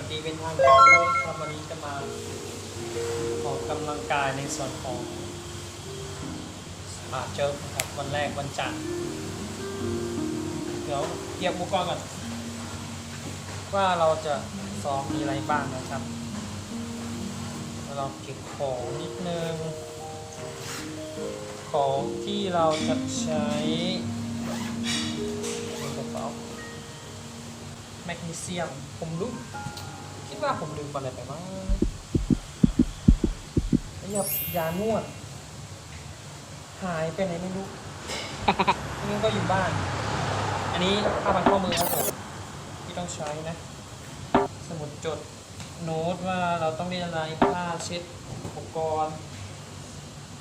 วัสดีเป็นทางการด้วยครับวันนี้จะมาออกกำลังกายในส่วนของอาเจอครับวันแรกวันจันทร์เดี๋ยวเรียกอุปกรณ์ก่อนว่าเราจะซ้อมมีอะไรบ้างนะครับ เราเก็บของนิดนึง ของที่เราจะใช้ แมกนีเซียม ผมรู้คิดว่าผมลืมอะไรไปบ้างยายานวด หายไปไหนไม่รู้อันนี้ก็อยู่บ้าน อันนี้ผ้าพันข้อมือครับผมที่ต้องใช้นะ สมุดจดโน้ตว่าเราต้องเรียนอะไรผ้าเช็ดอุปกรณ์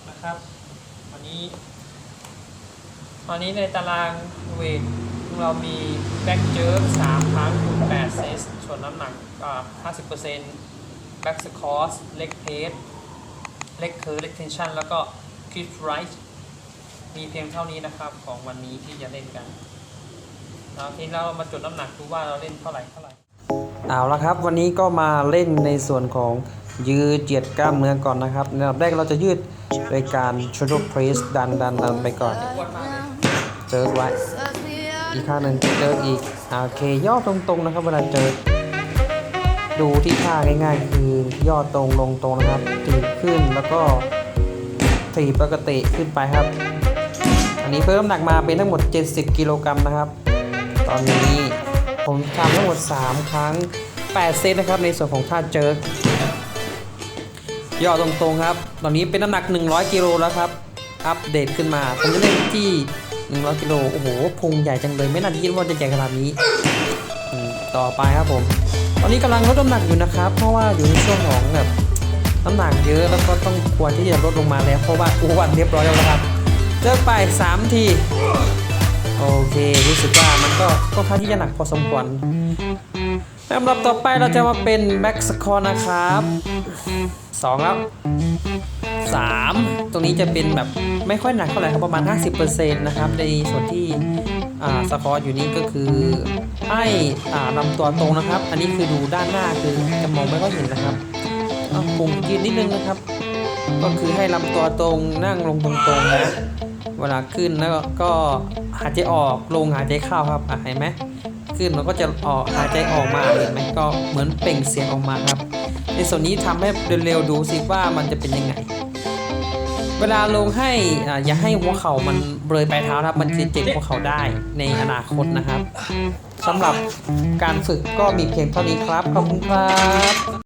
นะครับอันนี้ตอนนี้ในตารางเวท เรามีแบ็กเจิร์สามครั้งคูณ8เซตส่วนน้ำหนักอ่า50%แบ็กสคอร์สเล็กเพสเล็กเคิร์เล็กเทนชันแล้วก็คิดไรท์มีเพียงเท่านี้นะครับของวันนี้ที่จะเล่นกันแล้วทีนี้เรามาจดน้ำหนักดูว่าเราเล่นเท่าไหร่เท่าไหร่เอาละครับ วันนี้ก็มาเล่นในส่วนของยืดเหยียดกล้ามเนื้อก่อนนะครับในอันดับแรกเราจะยืดโดยการ shoulder press ดันดันดันไปก่อนเจอไว้ อีกข้าหนึ่งเจออีกโอเคย่อตรงๆนะครับเวลาเจอ ดูที่ท่าง่ายๆ คือย่อตรงลงตรงนะครับถีบขึ้นแล้วก็ถีบปกติขึ้นไปครับ อันนี้เพิ่มน้ำหนักมาเป็นทั้งหมด 70 กิโลกรัมนะครับ ตอนนี้ผมทำทั้งหมด 3 ครั้ง 8 เซตนะครับ ในส่วนของท่าเจอย่อตรงๆครับ ตอนนี้เป็นน้ำหนัก 100 กิโลแล้วครับ อัปเดตขึ้นมา ผมจะเล่นที่ 100กิโลโอ้โหพุงใหญ่จังเลยไม่น่าจะคิดว่าจะใหญ่ขนาดนี้ต่อไปครับผม ตอนนี้กำลังลดน้ำหนักอยู่นะครับ เพราะว่าอยู่ในช่วงของแบบน้ำหนักเยอะแล้วก็ต้องควรที่จะลดลงมาแล้วเพราะว่าอ้วนเรียบร้อยแล้วนะครับเลิกไป 3 ทีโอเครู้สึกว่ามันก็ค่อนข้างที่จะหนักพอสมควรลำดับต่อไปเราจะมาเป็นแบ็กสคอร์นะครับ2แล้ว 3 ตรงนี้จะเป็นแบบไม่ค่อยหนักเท่าไหร่ครับประมาณ 50%นะครับในส่วนที่สคอร์อยู่นี่ก็คือให้อลำตัวตรงนะครับ อันนี้คือดูด้านหน้าคือจะมองไม่ค่อยเห็นนะครับเอาปุ่มยืนนิดนึงนะครับ ก็คือให้ลำตัวตรงนั่งลงตรงๆนะเวลาขึ้นแล้วก็หายใจออกลงหายใจเข้าครับเห็นไหมขึ้นมันก็จะออกหายใจออกมาเห็นไหมก็เหมือนเปล่งเสียงออกมาครับ ในส่วนนี้ทำให้เร็วๆดูสิว่ามันจะเป็นยังไง เวลาลงให้อ่าอย่าให้หัวเข่ามันเบลยปลายเท้านะครับ มันจะเจ็บหัวเข่าได้ในอนาคตนะครับสำหรับการฝึกก็มีเพียงเท่านี้ครับขอบคุณครับ